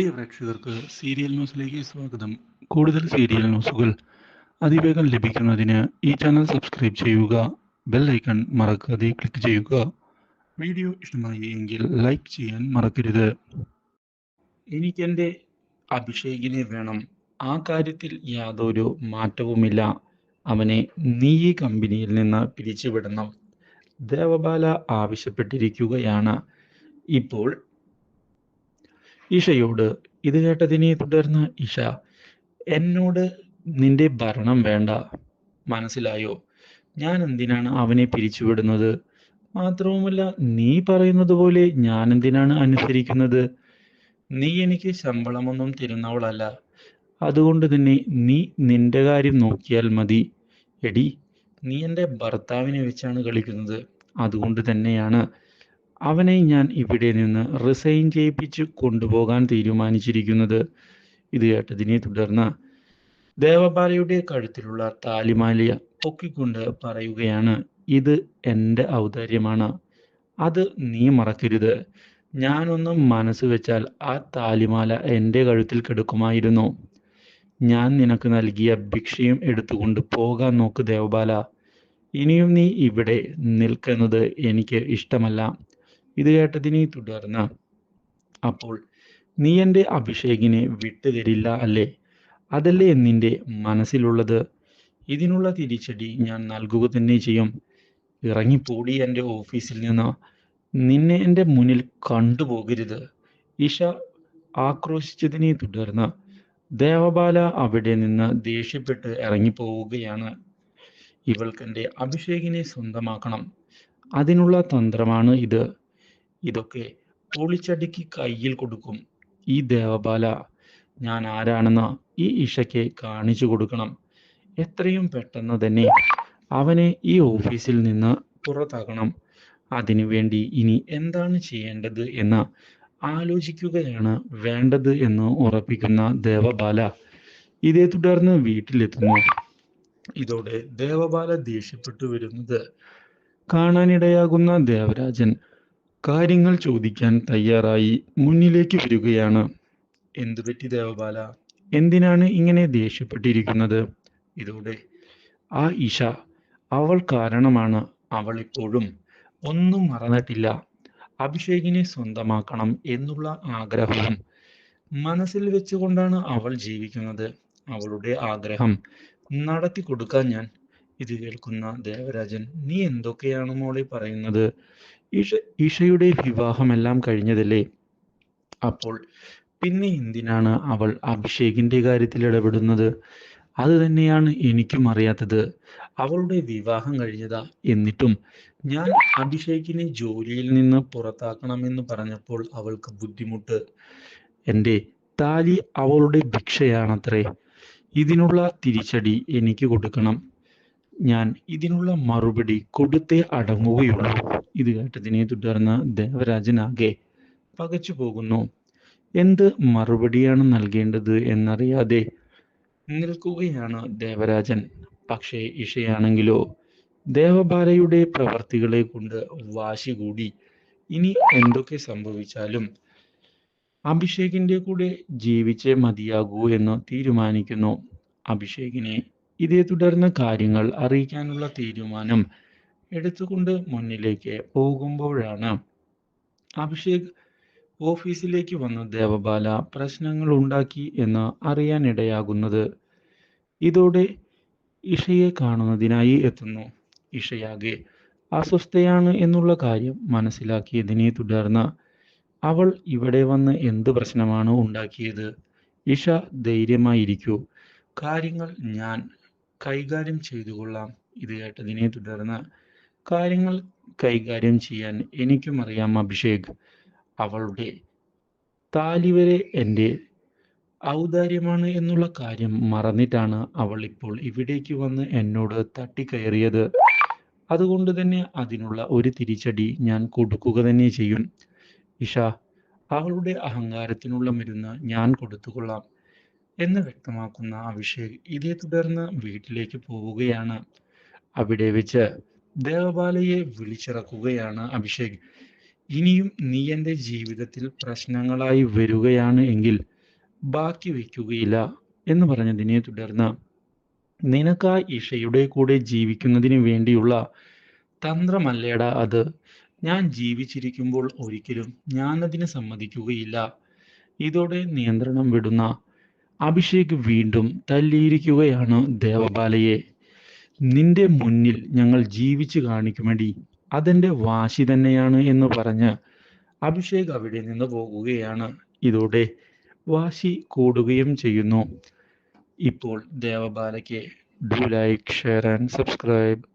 പ്രിയ പ്രേക്ഷകർക്ക് സീരിയൽ ന്യൂസിലേക്ക് സ്വാഗതം. കൂടുതൽ സീരിയൽ ന്യൂസുകൾ അതിവേഗം ലഭിക്കുന്നതിന് ഈ ചാനൽ സബ്സ്ക്രൈബ് ചെയ്യുക ബെൽ ഐക്കൺ മറക്കാതെ ക്ലിക്ക് ചെയ്യുക. വീഡിയോ ഇഷ്ടമായി എങ്കിൽ ലൈക്ക് ചെയ്യാൻ മറക്കരുത്. എനിക്കെന്റെ അഭിഷേകിനെ വേണം. ആ കാര്യത്തിൽ യാതൊരു മാറ്റവുമില്ല. അവനെ നീ ഈ കമ്പനിയിൽ നിന്ന് പിരിച്ചുവിടണം. ദേവബാല ആവശ്യപ്പെട്ടിരിക്കുകയാണ്. ഇപ്പോൾ ഇഷയോട് ഇത് കേട്ടതിനെ തുടർന്ന് ഈശ എന്നോട് നിന്റെ ഭരണം വേണ്ട. മനസ്സിലായോ? ഞാൻ എന്തിനാണ് അവനെ പിരിച്ചുവിടുന്നത്? മാത്രവുമല്ല നീ പറയുന്നത് പോലെ ഞാൻ എന്തിനാണ് അനുസരിക്കുന്നത്? നീ എനിക്ക് ശമ്പളമൊന്നും തരുന്നവളല്ല. അതുകൊണ്ട് തന്നെ നീ നിന്റെ കാര്യം നോക്കിയാൽ മതി. എടി നീ എന്റെ ഭർത്താവിനെ വെച്ചാണ് കളിക്കുന്നത്. അതുകൊണ്ട് തന്നെയാണ് അവനെ ഞാൻ ഇവിടെ നിന്ന് റിസൈൻ ചെയ്യിപ്പിച്ച് കൊണ്ടുപോകാൻ തീരുമാനിച്ചിരിക്കുന്നത്. ഇത് കേട്ടതിനെ തുടർന്ന് ദേവപാലയുടെ കഴുത്തിലുള്ള താലിമാലിയ പൊക്കിക്കൊണ്ട് പറയുകയാണ് ഇത് എന്റെ ഔദാര്യമാണ്. അത് നീ മറക്കരുത്. ഞാനൊന്നും മനസ്സ് വെച്ചാൽ ആ താലിമാല എന്റെ കഴുത്തിൽ കിടക്കുമായിരുന്നു. ഞാൻ നിനക്ക് നൽകിയ ഭിക്ഷയും എടുത്തുകൊണ്ട് പോകാൻ നോക്ക് ദേവബാല ഇനിയും നീ ഇവിടെ നിൽക്കുന്നത് എനിക്ക് ഇഷ്ടമല്ല. ഇത് തുടർന്ന് അപ്പോൾ നീ എന്റെ അഭിഷേകിനെ വിട്ടുതരില്ല അല്ലേ? അതല്ലേ നിന്റെ മനസ്സിലുള്ളത്? ഇതിനുള്ള തിരിച്ചടി ഞാൻ നൽകുക തന്നെ ചെയ്യും. ഇറങ്ങിപ്പോടി എന്റെ ഓഫീസിൽ നിന്ന്. നിന്നെ എന്റെ മുന്നിൽ കണ്ടുപോകരുത്. ഇഷ ആക്രോശിച്ചതിനെ തുടർന്ന് ദേവബാല അവിടെ നിന്ന് ദേഷ്യപ്പെട്ട് ഇറങ്ങിപ്പോവുകയാണ്. ഇവൾക്കെന്റെ അഭിഷേകിനെ സ്വന്തമാക്കണം. അതിനുള്ള തന്ത്രമാണ് ഇത്. ഇതൊക്കെ പൊളിച്ചടുക്കി കയ്യിൽ കൊടുക്കും. ഈ ദേവബാല ഞാൻ ആരാണെന്ന് ഈ ഇഷയ്ക്ക് കാണിച്ചു കൊടുക്കണം. എത്രയും പെട്ടെന്ന് തന്നെ അവനെ ഈ ഓഫീസിൽ നിന്ന് പുറത്താക്കണം. അതിനുവേണ്ടി ഇനി എന്താണ് ചെയ്യേണ്ടത് എന്ന് ആലോചിക്കുകയാണ് വേണ്ടത് എന്ന് ഉറപ്പിക്കുന്ന ദേവബാല ഇതേ തുടർന്ന് വീട്ടിലെത്തുന്നു. ഇതോടെ ദേവബാല ദേഷ്യപ്പെട്ടു വരുന്നത് കാണാനിടയാകുന്ന ദേവരാജൻ കാര്യങ്ങൾ ചോദിക്കാൻ തയ്യാറായി മുന്നിലേക്ക് വരികയാണ്. എന്തുപറ്റി ദേവബാല? എന്തിനാണ് ഇങ്ങനെ ദേഷ്യപ്പെട്ടിരിക്കുന്നത്? ഇതോടെ. ആ ഇഷ അവൾ കാരണമാണ്. അവൾ ഇപ്പോഴും ഒന്നും മറന്നിട്ടില്ല. അഭിഷേകിനെ സ്വന്തമാക്കണം എന്നുള്ള ആഗ്രഹവും മനസ്സിൽ വെച്ചുകൊണ്ടാണ് അവൾ ജീവിക്കുന്നത്. അവളുടെ ആഗ്രഹം നടത്തി കൊടുക്കാൻ ഞാൻ ഇത് കേൾക്കുന്ന ദേവരാജൻ നീ എന്തൊക്കെയാണ് മോളെ പറയുന്നത്? ഇഷ ഈഷയുടെ വിവാഹമെല്ലാം കഴിഞ്ഞതല്ലേ? അപ്പോൾ പിന്നെ എന്തിനാണ് അവൾ അഭിഷേകിന്റെ കാര്യത്തിൽ ഇടപെടുന്നത്? അത് തന്നെയാണ് എനിക്കും അറിയാത്തത്. അവളുടെ വിവാഹം കഴിഞ്ഞതാ എന്നിട്ടും ഞാൻ അഭിഷേകിനെ ജോലിയിൽ നിന്ന് പുറത്താക്കണമെന്ന് പറഞ്ഞപ്പോൾ അവൾക്ക് ബുദ്ധിമുട്ട്. എന്റെ താലി അവളുടെ ഭിക്ഷയാണത്രേ. ഇതിനുള്ള തിരിച്ചടി എനിക്ക് കൊടുക്കണം. ഞാൻ ഇതിനുള്ള മറുപടി കൊടുത്തേ അടങ്ങുകയുള്ളൂ. ഇത് കേട്ടതിനെ തുടർന്ന് ദേവരാജനാകെ പകച്ചു പോകുന്നു. എന്ത് മറുപടിയാണ് നൽകേണ്ടത് എന്നറിയാതെ നിൽക്കുകയാണ് ദേവരാജൻ. പക്ഷേ ഇഷയാണെങ്കിലോ? ദേവബാലയുടെ പ്രവർത്തികളെ കൊണ്ട് വാശി കൂടി. ഇനി എന്തൊക്കെ സംഭവിച്ചാലും അഭിഷേകിന്റെ കൂടെ ജീവിച്ചേ മതിയാകൂ എന്ന് തീരുമാനിക്കുന്നു. അഭിഷേകിനെ ഇതേ തുടർന്ന് കാര്യങ്ങൾ അറിയിക്കാനുള്ള തീരുമാനം എടുത്തുകൊണ്ട് മുന്നിലേക്ക് പോകുമ്പോഴാണ് അഭിഷേക് ഓഫീസിലേക്ക് വന്ന ദേവബാല പ്രശ്നങ്ങൾ ഉണ്ടാക്കി എന്ന് അറിയാനിടയാകുന്നത്. ഇതോടെ ഇഷയെ കാണുന്നതിനായി എത്തുന്നു. ഇഷയാകെ അസ്വസ്ഥയാണ് എന്നുള്ള കാര്യം മനസ്സിലാക്കിയതിനെ തുടർന്ന് അവൾ ഇവിടെ വന്ന് എന്ത് പ്രശ്നമാണ് ഉണ്ടാക്കിയത്? ഇഷ ധൈര്യമായിരിക്കൂ. കാര്യങ്ങൾ ഞാൻ കൈകാര്യം ചെയ്തു കൊള്ളാം. ഇത് കേട്ടതിനെ തുടർന്ന് കാര്യങ്ങൾ കൈകാര്യം ചെയ്യാൻ എനിക്കും അറിയാം അഭിഷേക്. അവളുടെ താലി വരെ എന്റെ ഔദാര്യമാണ് എന്നുള്ള കാര്യം മറന്നിട്ടാണ് അവൾ ഇപ്പോൾ ഇവിടേക്ക് വന്ന് എന്നോട് തട്ടിക്കയറിയത്. അതുകൊണ്ട് തന്നെ അതിനുള്ള ഒരു തിരിച്ചടി ഞാൻ കൊടുക്കുക തന്നെ ചെയ്യും. ഇഷ അവളുടെ അഹങ്കാരത്തിനുള്ള മരുന്ന് ഞാൻ കൊടുത്തുകൊള്ളാം എന്ന് വ്യക്തമാക്കുന്ന അഭിഷേക് ഇതേ തുടർന്ന് വീട്ടിലേക്ക് പോവുകയാണ്. അവിടെ വെച്ച് ദേവബാലയെ വിളിച്ചിറക്കുകയാണ് അഭിഷേക്. ഇനിയും നീ എന്റെ ജീവിതത്തിൽ പ്രശ്നങ്ങളായി വരികയാണ് എങ്കിൽ ബാക്കി വയ്ക്കുകയില്ല എന്ന് പറഞ്ഞതിനെ തുടർന്ന് നിനക്ക് ഇഷയുടെ കൂടെ ജീവിക്കുന്നതിന് വേണ്ടിയുള്ള തന്ത്രമല്ലേടാ അത്. ഞാൻ ജീവിച്ചിരിക്കുമ്പോൾ ഒരിക്കലും ഞാൻ അതിന് സമ്മതിക്കുകയില്ല. ഇതോടെ നിയന്ത്രണം വിടുന്ന അഭിഷേക് വീണ്ടും തല്ലിയിരിക്കുകയാണ് ദേവബാലയെ. നിന്റെ മുന്നിൽ ഞങ്ങൾ ജീവിച്ചു കാണിക്കുമടി അതെന്റെ വാശി തന്നെയാണ് എന്ന് പറഞ്ഞ് അഭിഷേക് അവിടെ നിന്ന് പോകുകയാണ്. ഇതോടെ വാശി കൂടുകയും ചെയ്യുന്നു. ഇപ്പോൾ ദേവബാലയ്ക്ക് do like share and subscribe